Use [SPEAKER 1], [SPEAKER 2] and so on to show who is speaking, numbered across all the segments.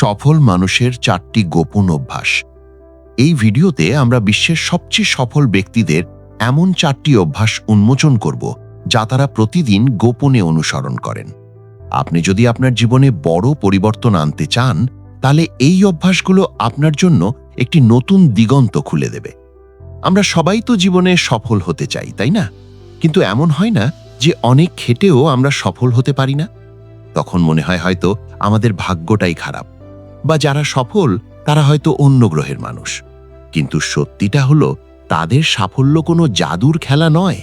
[SPEAKER 1] সফল মানুষের চারটি গোপন অভ্যাস। এই ভিডিওতে আমরা বিশ্বের সবচেয়ে সফল ব্যক্তিদের এমন চারটি অভ্যাস উন্মোচন করব, যা তারা প্রতিদিন গোপনে অনুসরণ করেন। আপনি যদি আপনার জীবনে বড় পরিবর্তন আনতে চান, তাহলে এই অভ্যাসগুলো আপনার জন্য একটি নতুন দিগন্ত খুলে দেবে। আমরা সবাই তো জীবনে সফল হতে চাই, তাই না? কিন্তু এমন হয় না যে অনেক খেটেও আমরা সফল হতে পারি না? তখন মনে হয় হয়তো আমাদের ভাগ্যটাই খারাপ। বা যারা সফল, তারা হয়তো অন্য গ্রহের মানুষ। কিন্তু সত্যিটা হলো, তাদের সাফল্য কোনো জাদুর খেলা নয়।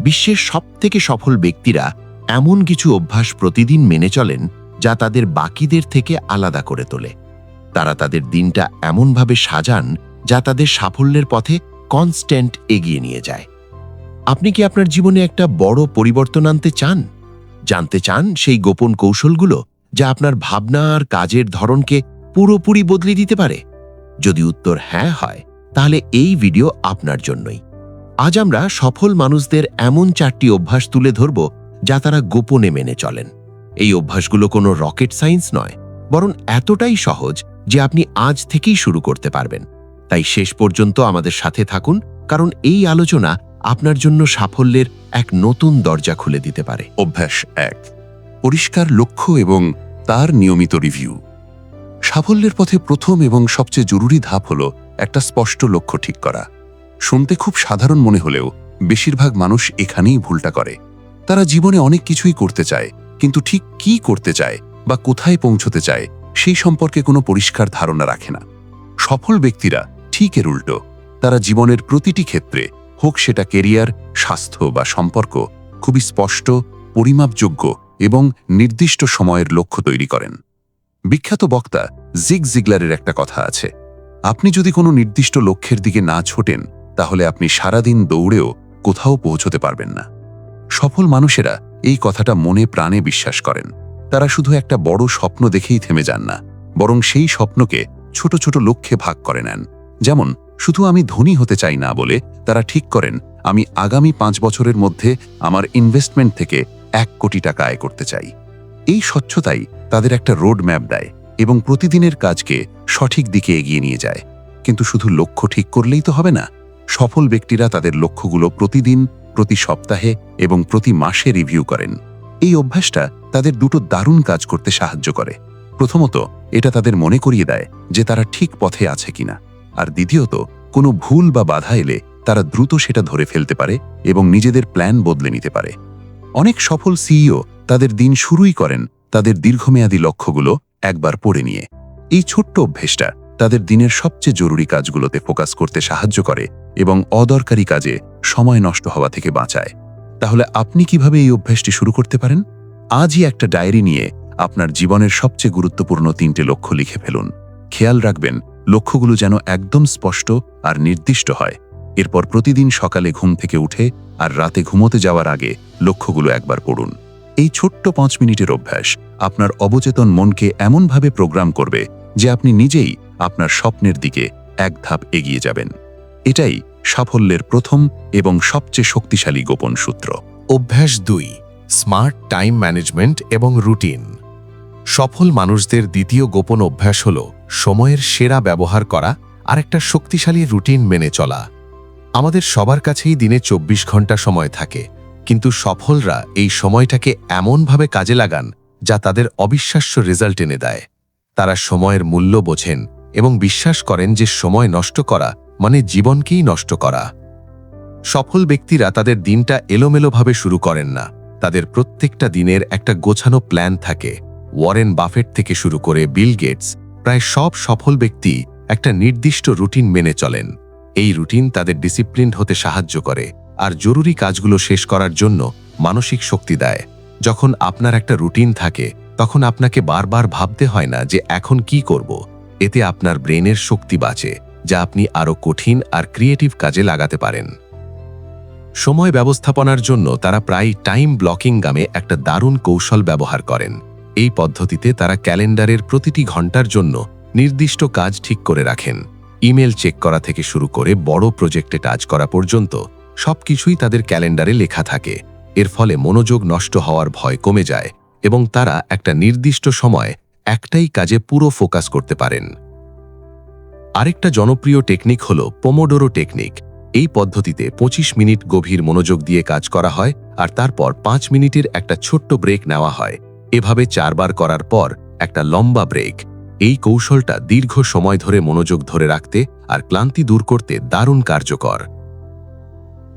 [SPEAKER 1] বিশ্বের সবথেকে সফল ব্যক্তিরা এমন কিছু অভ্যাস প্রতিদিন মেনে চলেন, যা তাদের বাকিদের থেকে আলাদা করে তোলে। তারা তাদের দিনটা এমনভাবে সাজান, যা তাদের সাফল্যের পথে কনস্ট্যান্ট এগিয়ে নিয়ে যায়। আপনি কি আপনার জীবনে একটা বড় পরিবর্তন আনতে চান? জানতে চান সেই গোপন কৌশলগুলো? যা আপনার ভাবনা আর কাজের ধরনকে পুরোপুরি বদলে দিতে পারে? যদি উত্তর হ্যাঁ হয়, তাহলে এই ভিডিও আপনার জন্যই। আজ আমরা সফল মানুষদের এমন চারটি অভ্যাস তুলে ধরব যা তারা গোপনে মেনে চলেন। এই অভ্যাসগুলো কোনো রকেট সায়েন্স নয়, বরং এতটাই সহজ যে আপনি আজ থেকেই শুরু করতে পারবেন। তাই শেষ পর্যন্ত আমাদের সাথে থাকুন, কারণ এই আলোচনা আপনার জন্য সাফল্যের এক নতুন দরজা খুলে দিতে পারে।
[SPEAKER 2] অভ্যাস এক। পরিষ্কার লক্ষ্য এবং তার নিয়মিত রিভিউ। সাফল্যের পথে প্রথম এবং সবচেয়ে জরুরি ধাপ হল একটা স্পষ্ট লক্ষ্য ঠিক করা। শুনতে খুব সাধারণ মনে হলেও বেশিরভাগ মানুষ এখানেই ভুলটা করে। তারা জীবনে অনেক কিছুই করতে চায়, কিন্তু ঠিক কি করতে চায় বা কোথায় পৌঁছতে চায় সেই সম্পর্কে কোনো পরিষ্কার ধারণা রাখে না। সফল ব্যক্তিরা ঠিক এর উল্টো। তারা জীবনের প্রতিটি ক্ষেত্রে হোক সেটা কেরিয়ার, স্বাস্থ্য বা সম্পর্ক খুবই স্পষ্ট, পরিমাপযোগ্য এবং নির্দিষ্ট সময়ের লক্ষ্য তৈরি করেন। বিখ্যাত বক্তা জিগ জিগলারের একটা কথা আছে। আপনি যদি কোনো নির্দিষ্ট লক্ষ্যের দিকে না ছোটেন, তাহলে আপনি সারাদিন দৌড়েও কোথাও পৌঁছতে পারবেন না। সফল মানুষেরা এই কথাটা মনে প্রাণে বিশ্বাস করেন। তারা শুধু একটা বড় স্বপ্ন দেখেই থেমে যান না, বরং সেই স্বপ্নকে ছোট ছোট লক্ষ্যে ভাগ করে নেন। যেমন, শুধু আমি ধনী হতে চাই না বলে তারা ঠিক করেন, আমি আগামী পাঁচ বছরের মধ্যে আমার ইনভেস্টমেন্ট থেকে এক কোটি টাকা আয় করতে চাই। এই স্বচ্ছতাই তাদের একটা রোড ম্যাপ দেয় এবং প্রতিদিনের কাজকে সঠিক দিকে এগিয়ে নিয়ে যায়। কিন্তু শুধু লক্ষ্য ঠিক করলেই তো হবে না। সফল ব্যক্তিরা তাদের লক্ষ্যগুলো প্রতিদিন, প্রতি সপ্তাহে এবং প্রতি মাসে রিভিউ করেন। এই অভ্যাসটা তাদের দুটো দারুণ কাজ করতে সাহায্য করে। প্রথমত, এটা তাদের মনে করিয়ে দেয় যে তারা ঠিক পথে আছে কিনা। আর দ্বিতীয়ত, কোনো ভুল বা বাধা এলে তারা দ্রুত সেটা ধরে ফেলতে পারে এবং নিজেদের প্ল্যান বদলে নিতে পারে। অনেক সফল সিইও তাদের দিন শুরুই করেন তাদের দীর্ঘমেয়াদী লক্ষ্যগুলো একবার পড়ে নিয়ে। এই ছোট্ট অভ্যেসটা তাদের দিনের সবচেয়ে জরুরি কাজগুলোতে ফোকাস করতে সাহায্য করে এবং অদরকারি কাজে সময় নষ্ট হওয়া থেকে বাঁচায়। তাহলে আপনি কীভাবে এই অভ্যেসটি শুরু করতে পারেন? আজই একটা ডায়েরি নিয়ে আপনার জীবনের সবচেয়ে গুরুত্বপূর্ণ তিনটে লক্ষ্য লিখে ফেলুন। খেয়াল রাখবেন, লক্ষ্যগুলো যেন একদম স্পষ্ট আর নির্দিষ্ট হয়। এরপর প্রতিদিন সকালে ঘুম থেকে উঠে আর রাতে ঘুমোতে যাওয়ার আগে লক্ষ্যগুলো একবার পড়ুন। এই ছোট্ট পাঁচ মিনিটের অভ্যাস আপনার অবচেতন মনকে এমনভাবে প্রোগ্রাম করবে যে আপনি নিজেই আপনার স্বপ্নের দিকে এক ধাপ এগিয়ে যাবেন। এটাই সাফল্যের প্রথম এবং সবচেয়ে শক্তিশালী গোপন সূত্র।
[SPEAKER 3] অভ্যাস দুই, স্মার্ট টাইম ম্যানেজমেন্ট এবং রুটিন। সফল মানুষদের দ্বিতীয় গোপন অভ্যাস হল সময়ের সেরা ব্যবহার করা আর একটা শক্তিশালী রুটিন মেনে চলা। আমাদের সবার কাছেই দিনে চব্বিশ ঘণ্টা সময় থাকে, কিন্তু সফলরা এই সময়টাকে এমনভাবে কাজে লাগান যা তাদের অবিশ্বাস্য রেজাল্ট এনে দেয়। তারা সময়ের মূল্য বোঝেন এবং বিশ্বাস করেন যে সময় নষ্ট করা মানে জীবনকেই নষ্ট করা। সফল ব্যক্তিরা তাদের দিনটা এলোমেলোভাবে শুরু করেন না। তাদের প্রত্যেকটা দিনের একটা গোছানো প্ল্যান থাকে। ওয়ারেন বাফেট থেকে শুরু করে বিল গেটস, প্রায় সব সফল ব্যক্তি একটা নির্দিষ্ট রুটিন মেনে চলেন। এই রুটিন তাদের ডিসিপ্লিন হতে সাহায্য করে আর জরুরি কাজগুলো শেষ করার জন্য মানসিক শক্তি দেয়। যখন আপনার একটা রুটিন থাকে, তখন আপনাকে বারবার ভাবতে হয় না যে এখন কি করব। এতে আপনার ব্রেনের শক্তি বাঁচে, যা আপনি আরও কঠিন আর ক্রিয়েটিভ কাজে লাগাতে পারেন। সময় ব্যবস্থাপনার জন্য তারা প্রায় টাইম ব্লকিং গামে একটা দারুণ কৌশল ব্যবহার করেন। এই পদ্ধতিতে তারা ক্যালেন্ডারের প্রতিটি ঘণ্টার জন্য নির্দিষ্ট কাজ ঠিক করে রাখেন। ইমেল চেক করা থেকে শুরু করে বড় প্রজেক্টে কাজ করা পর্যন্ত সবকিছুই তাদের ক্যালেন্ডারে লেখা থাকে। এর ফলে মনোযোগ নষ্ট হওয়ার ভয় কমে যায় এবং তারা একটা নির্দিষ্ট সময়
[SPEAKER 4] একটাই কাজে পুরো ফোকাস করতে পারেন। আরেকটা জনপ্রিয় টেকনিক হল পোমোডোরো টেকনিক। এই পদ্ধতিতে ২৫ মিনিট গভীর মনোযোগ দিয়ে কাজ করা হয় আর তারপর পাঁচ মিনিটের একটা ছোট্ট ব্রেক নেওয়া হয়। এভাবে চারবার করার পর একটা লম্বা ব্রেক। এই কৌশলটা দীর্ঘ সময় ধরে মনোযোগ ধরে রাখতে আর ক্লান্তি দূর করতে দারুণ কার্যকর।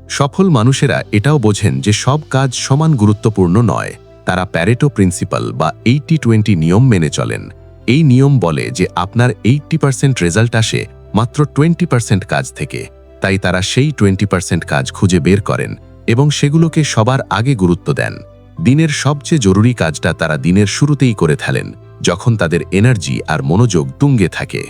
[SPEAKER 4] সফল মানুষেরা এটাও বোঝেন যে সব কাজ সমান গুরুত্বপূর্ণ নয়। তারা প্যারেটো প্রিন্সিপাল বা এইটি টোয়েন্টি নিয়ম মেনে চলেন। এই নিয়ম বলে যে আপনার এইটটি পার্সেন্ট রেজাল্ট আসে মাত্র টোয়েন্টি পার্সেন্ট কাজ থেকে। তাই তারা সেই টোয়েন্টি পার্সেন্ট কাজ খুঁজে বের করেন এবং সেগুলোকে সবার আগে গুরুত্ব দেন। দিনের সবচেয়ে জরুরি কাজটা তারা দিনের শুরুতেই করে ফেলেন। যখন তাদের এনার্জি আর মনোযোগ তুঙ্গে থাকে।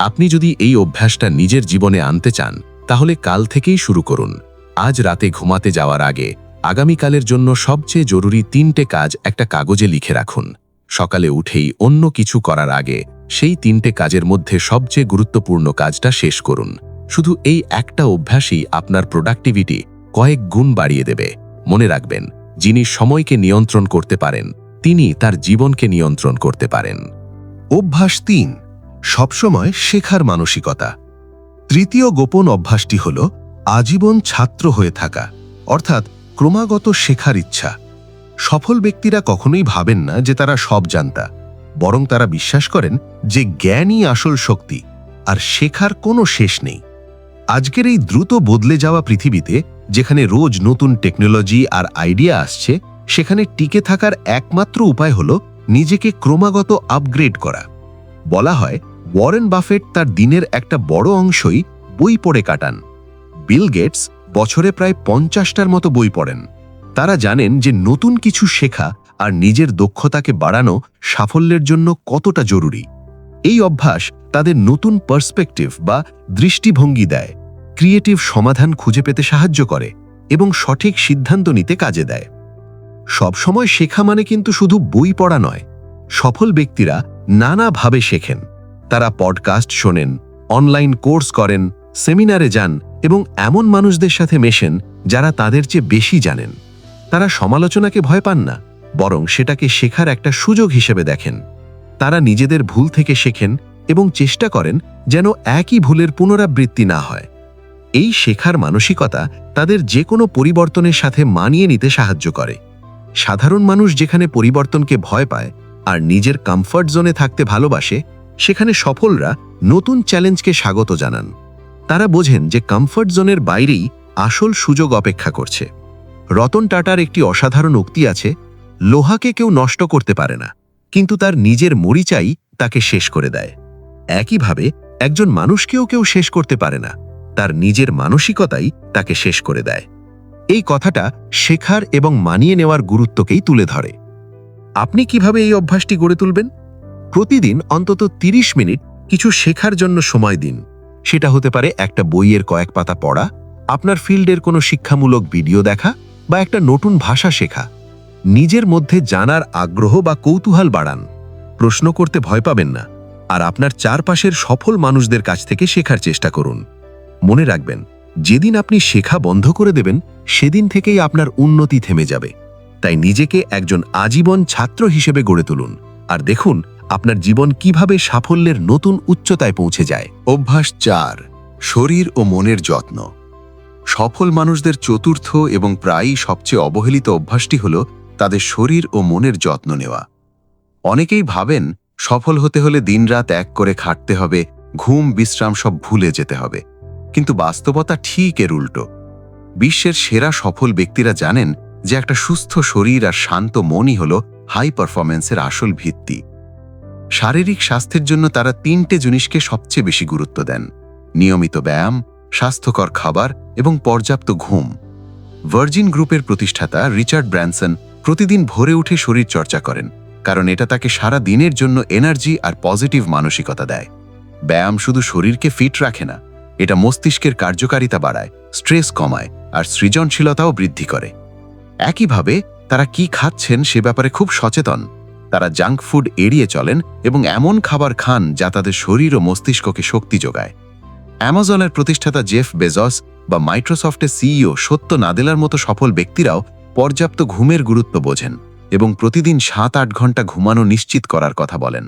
[SPEAKER 4] আপনি যদি এই অভ্যাসটা নিজের জীবনে আনতে চান, তাহলে কাল থেকেই শুরু করুন। আজ রাতে ঘুমাতে যাওয়ার আগে আগামীকালের জন্য সবচেয়ে জরুরি তিনটে কাজ একটা কাগজে লিখে রাখুন। সকালে উঠেই অন্য কিছু করার আগে সেই তিনটে কাজের মধ্যে সবচেয়ে গুরুত্বপূর্ণ কাজটা শেষ করুন। শুধু এই একটা অভ্যাসই আপনার প্রোডাক্টিভিটি কয়েক গুণ বাড়িয়ে দেবে। মনে রাখবেন, যিনি সময়কে নিয়ন্ত্রণ করতে পারেন তিনি তার জীবনকে নিয়ন্ত্রণ করতে পারেন।
[SPEAKER 3] অভ্যাস তিন, সবসময় শেখার মানসিকতা। তৃতীয় গোপন অভ্যাসটি হল আজীবন ছাত্র হয়ে থাকা, অর্থাৎ ক্রমাগত শেখার ইচ্ছা। সফল ব্যক্তিরা কখনোই ভাবেন না যে তারা সব জানতা, বরং তারা বিশ্বাস করেন যে জ্ঞানই আসল শক্তি, আর শেখার কোনো শেষ নেই। আজকের এই দ্রুত বদলে যাওয়া পৃথিবীতে, যেখানে রোজ নতুন টেকনোলজি আর আইডিয়া আসছে সেখানে টিকে থাকার একমাত্র উপায় হল নিজেকে ক্রমাগত আপগ্রেড করা। বলা হয়, ওয়ারেন বাফেট তার দিনের একটা বড় অংশই বই পড়ে কাটান। বিল গেটস বছরে প্রায় পঞ্চাশটার মতো বই পড়েন। তারা জানেন যে নতুন কিছু শেখা আর নিজের দক্ষতাকে বাড়ানো সাফল্যের জন্য কতটা জরুরি। এই অভ্যাস তাদের নতুন পার্সপেক্টিভ বা দৃষ্টিভঙ্গি দেয় ক্রিয়েটিভ সমাধান খুঁজে পেতে সাহায্য করে এবং সঠিক সিদ্ধান্ত নিতে কাজে দেয়। সবসময় শেখা মানে কিন্তু শুধু বই পড়া নয়। সফল ব্যক্তিরা নানাভাবে শেখেন। তারা পডকাস্ট শোনেন, অনলাইন কোর্স করেন, সেমিনারে যান এবং এমন মানুষদের সাথে মেশেন যারা তাদের চেয়ে বেশি জানেন। তারা সমালোচনাকে ভয় পান না, বরং সেটাকে শেখার একটা সুযোগ হিসেবে দেখেন। তারা নিজেদের ভুল থেকে শেখেন এবং চেষ্টা করেন যেন একই ভুলের পুনরাবৃত্তি না হয়। এই শেখার মানসিকতা তাদের যে কোনো পরিবর্তনের সাথে মানিয়ে নিতে সাহায্য করে। সাধারণ মানুষ যেখানে পরিবর্তনকে ভয় পায় আর নিজের কমফর্ট জোনে থাকতে ভালোবাসে, সেখানে সফলরা নতুন চ্যালেঞ্জকে স্বাগত জানান। তারা বোঝেন যে কমফর্ট জোনের বাইরেই আসল সুযোগ অপেক্ষা করছে। রতন টাটার একটি অসাধারণ উক্তি আছে, লোহাকে কেউ নষ্ট করতে পারে না, কিন্তু তার নিজের মরিচাই তাকে শেষ করে দেয়। একইভাবে একজন মানুষকেও কেউ শেষ করতে পারে না, তার নিজের মানসিকতাই তাকে শেষ করে দেয়। এই কথাটা শেখার এবং মানিয়ে নেওয়ার গুরুত্বকেই তুলে ধরে। আপনি কীভাবে এই অভ্যাসটি গড়ে তুলবেন? প্রতিদিন অন্তত ৩০ মিনিট কিছু শেখার জন্য সময় দিন। সেটা হতে পারে একটা বইয়ের কয়েক পাতা পড়া, আপনার ফিল্ডের কোনো শিক্ষামূলক ভিডিও দেখা বা একটা নতুন ভাষা শেখা। নিজের মধ্যে জানার আগ্রহ বা কৌতূহল বাড়ান। প্রশ্ন করতে ভয় পাবেন না আর আপনার চারপাশের সফল মানুষদের কাছ থেকে শেখার চেষ্টা করুন। মনে রাখবেন যেদিন আপনি শেখা বন্ধ করে দেবেন, সেদিন থেকেই আপনার উন্নতি থেমে যাবে। তাই নিজেকে একজন আজীবন ছাত্র হিসেবে গড়ে তুলুন। আর দেখুন, আপনার জীবন কীভাবে সাফল্যের নতুন উচ্চতায় পৌঁছে যায়।
[SPEAKER 5] অভ্যাস চার, শরীর ও মনের যত্ন। সফল মানুষদের চতুর্থ এবং প্রায়ই সবচেয়ে অবহেলিত অভ্যাসটি হল তাদের শরীর ও মনের যত্ন নেওয়া। অনেকেই ভাবেন, সফল হতে হলে দিনরাত এক করে খাটতে হবে, ঘুম, বিশ্রাম সব ভুলে যেতে হবে। কিন্তু বাস্তবতা ঠিক এর উল্টো। বিশ্বের সেরা সফল ব্যক্তিরা জানেন যে একটা সুস্থ শরীর আর শান্ত মনই হল হাই পারফরম্যান্সের আসল ভিত্তি। শারীরিক স্বাস্থ্যের জন্য তারা তিনটে জিনিসকে সবচেয়ে বেশি গুরুত্ব দেন। নিয়মিত ব্যায়াম, স্বাস্থ্যকর খাবার এবং পর্যাপ্ত ঘুম। ভার্জিন গ্রুপের প্রতিষ্ঠাতা রিচার্ড ব্র্যানসন প্রতিদিন ভোরে উঠে শরীর চর্চা করেন, কারণ এটা তাকে সারা দিনের জন্য এনার্জি আর পজিটিভ মানসিকতা দেয়। ব্যায়াম শুধু শরীরকে ফিট রাখে না এটা মস্তিষ্কের কার্যকারিতা বাড়ায়, স্ট্রেস কমায়, আর সৃজনশীলতাও বৃদ্ধি করে। একইভাবে, তারা কি খাচ্ছেন সে ব্যাপারে খুব সচেতন। তারা জাঙ্ক ফুড এড়িয়ে চলেন এবং এমন খাবার খান যা তাদের শরীর ও মস্তিষ্ককে শক্তি যোগায়। অ্যামাজনের প্রতিষ্ঠাতা জেফ বেজস বা মাইক্রোসফটের সিইও সত্য নাদেলার মতো সফল ব্যক্তিরাও পর্যাপ্ত ঘুমের গুরুত্ব বোঝেন
[SPEAKER 3] এবং প্রতিদিন সাত আট ঘণ্টা ঘুমানো নিশ্চিত করার কথা বলেন।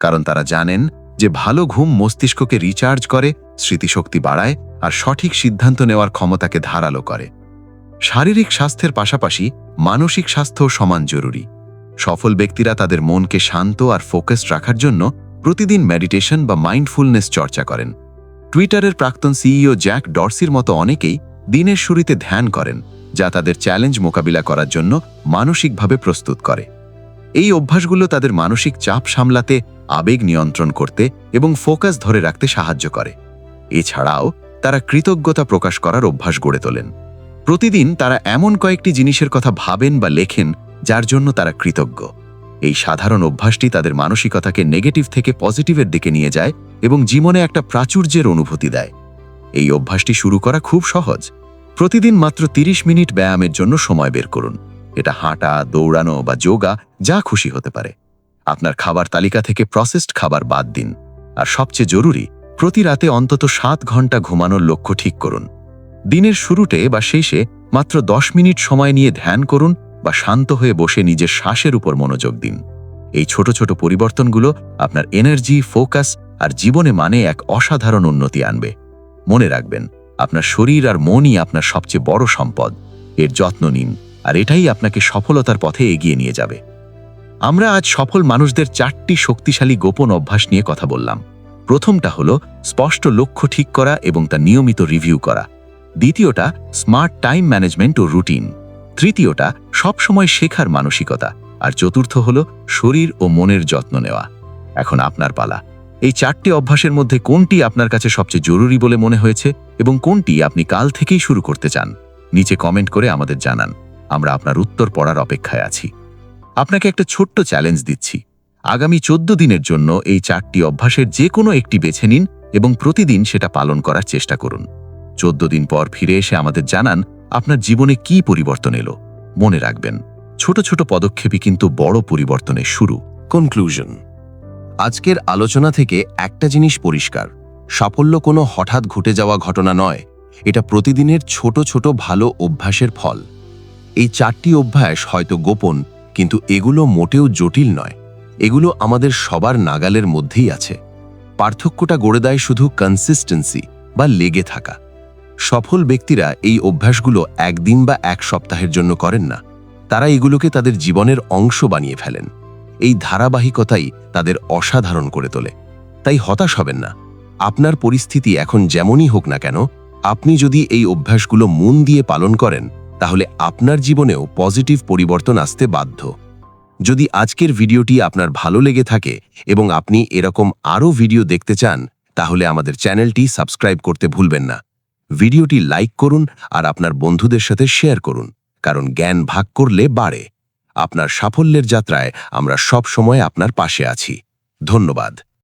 [SPEAKER 3] কারণ তারা জানেন যে ভালো ঘুম মস্তিষ্ককে রিচার্জ করে স্মৃতিশক্তি বাড়ায় আর সঠিক সিদ্ধান্ত নেওয়ার ক্ষমতাকে ধারালো করে। শারীরিক স্বাস্থ্যের পাশাপাশি মানসিক স্বাস্থ্যও সমান জরুরি। সফল ব্যক্তিরা তাদের মনকে শান্ত আর ফোকাসড রাখার জন্য প্রতিদিন মেডিটেশন বা মাইন্ডফুলনেস চর্চা করেন। টুইটারের প্রাক্তন সিইও জ্যাক ডর্সির মতো অনেকেই দিনের শুরুতে ধ্যান করেন, যা তাদের চ্যালেঞ্জ মোকাবিলা করার জন্য মানসিকভাবে প্রস্তুত করে। এই অভ্যাসগুলো তাদের মানসিক চাপ সামলাতে, আবেগ নিয়ন্ত্রণ করতে এবং ফোকাস ধরে রাখতে সাহায্য করে। এছাড়াও তারা কৃতজ্ঞতা প্রকাশ করার অভ্যাস গড়ে তোলেন। প্রতিদিন তারা এমন কয়েকটি জিনিসের কথা ভাবেন বা লেখেন যার জন্য তারা কৃতজ্ঞ। এই সাধারণ অভ্যাসটি তাদের মানসিকতাকে নেগেটিভ থেকে পজিটিভের দিকে নিয়ে যায় এবং জীবনে একটা প্রাচুর্যের অনুভূতি দেয়। এই অভ্যাসটি শুরু করা খুব সহজ। প্রতিদিন মাত্র ৩০ মিনিট ব্যায়ামের জন্য সময় বের করুন। এটা হাঁটা, দৌড়ানো বা যোগা যা খুশি হতে পারে। আপনার খাবার তালিকা থেকে প্রসেসড খাবার বাদ দিন। আর সবচেয়ে জরুরি প্রতি রাতে অন্তত সাত ঘণ্টা ঘুমানোর লক্ষ্য ঠিক করুন। দিনের শুরুতে বা শেষে মাত্র দশ মিনিট সময় নিয়ে ধ্যান করুন বা শান্ত হয়ে বসে নিজের শ্বাসের উপর মনোযোগ দিন। এই ছোট ছোট পরিবর্তনগুলো আপনার এনার্জি ফোকাস আর জীবনে মানে এক অসাধারণ উন্নতি আনবে। মনে রাখবেন, আপনার শরীর আর মনই আপনার সবচেয়ে বড় সম্পদ। এর যত্ন নিন আর এটাই আপনাকে সফলতার পথে এগিয়ে নিয়ে যাবে। আমরা আজ সফল মানুষদের চারটি শক্তিশালী গোপন অভ্যাস নিয়ে কথা বললাম। প্রথমটা হলো স্পষ্ট লক্ষ্য ঠিক করা এবং তা নিয়মিত রিভিউ করা। দ্বিতীয়টা, স্মার্ট টাইম ম্যানেজমেন্ট ও রুটিন। তৃতীয়টা, সবসময় শেখার মানসিকতা। আর চতুর্থ হল শরীর ও মনের যত্ন নেওয়া। এখন আপনার পালা। এই চারটি অভ্যাসের মধ্যে কোনটি আপনার কাছে সবচেয়ে জরুরি বলে মনে হয়েছে এবং কোনটি আপনি কাল থেকেই শুরু করতে চান? নিচে কমেন্ট করে আমাদের জানান। আমরা আপনার উত্তর পড়ার অপেক্ষায় আছি। আপনাকে একটা ছোট্ট চ্যালেঞ্জ দিচ্ছি। আগামী চোদ্দ দিনের জন্য এই চারটি অভ্যাসের যে কোনো একটি বেছে নিন এবং প্রতিদিন সেটা পালন করার চেষ্টা করুন। চোদ্দ দিন পর ফিরে এসে আমাদের জানান আপনার জীবনে কি পরিবর্তন এলো। মনে রাখবেন, ছোট ছোট পদক্ষেপই কিন্তু বড় পরিবর্তনের শুরু।
[SPEAKER 6] কনক্লুশন আজকের আলোচনা থেকে একটা জিনিস পরিষ্কার। সাফল্য কোনো হঠাৎ ঘটে যাওয়া ঘটনা নয়। এটা প্রতিদিনের ছোট ছোট ভালো অভ্যাসের ফল। এই চারটি অভ্যাস হয়তো গোপন, কিন্তু এগুলো মোটেও জটিল নয়। এগুলো আমাদের সবার নাগালের মধ্যেই আছে। পার্থক্যটা গড়ে দেয় শুধু কনসিস্টেন্সি বা লেগে থাকা। সফল ব্যক্তিরা এই অভ্যাসগুলো একদিন বা এক সপ্তাহের জন্য করেন না। তারা এগুলোকে তাদের জীবনের অংশ বানিয়ে ফেলেন। এই ধারাবাহিকতাই তাদের অসাধারণ করে তোলে। তাই হতাশ হবেন না। আপনার পরিস্থিতি এখন যেমনই হোক না কেন, আপনি যদি এই অভ্যাসগুলো মন দিয়ে পালন করেন, তাহলে আপনার জীবনেও পজিটিভ পরিবর্তন আসতে বাধ্য। যদি আজকের ভিডিওটি আপনার ভালো লেগে থাকে এবং আপনি এরকম আরও ভিডিও দেখতে চান, তাহলে আমাদের চ্যানেলটি সাবস্ক্রাইব করতে ভুলবেন না। ভিডিওটি লাইক করুন আর আপনার বন্ধুদের সাথে শেয়ার করুন, কারণ জ্ঞান ভাগ করলে বাড়ে। আপনার সাফল্যের যাত্রায় আমরা সব সময় আপনার পাশে আছি। ধন্যবাদ।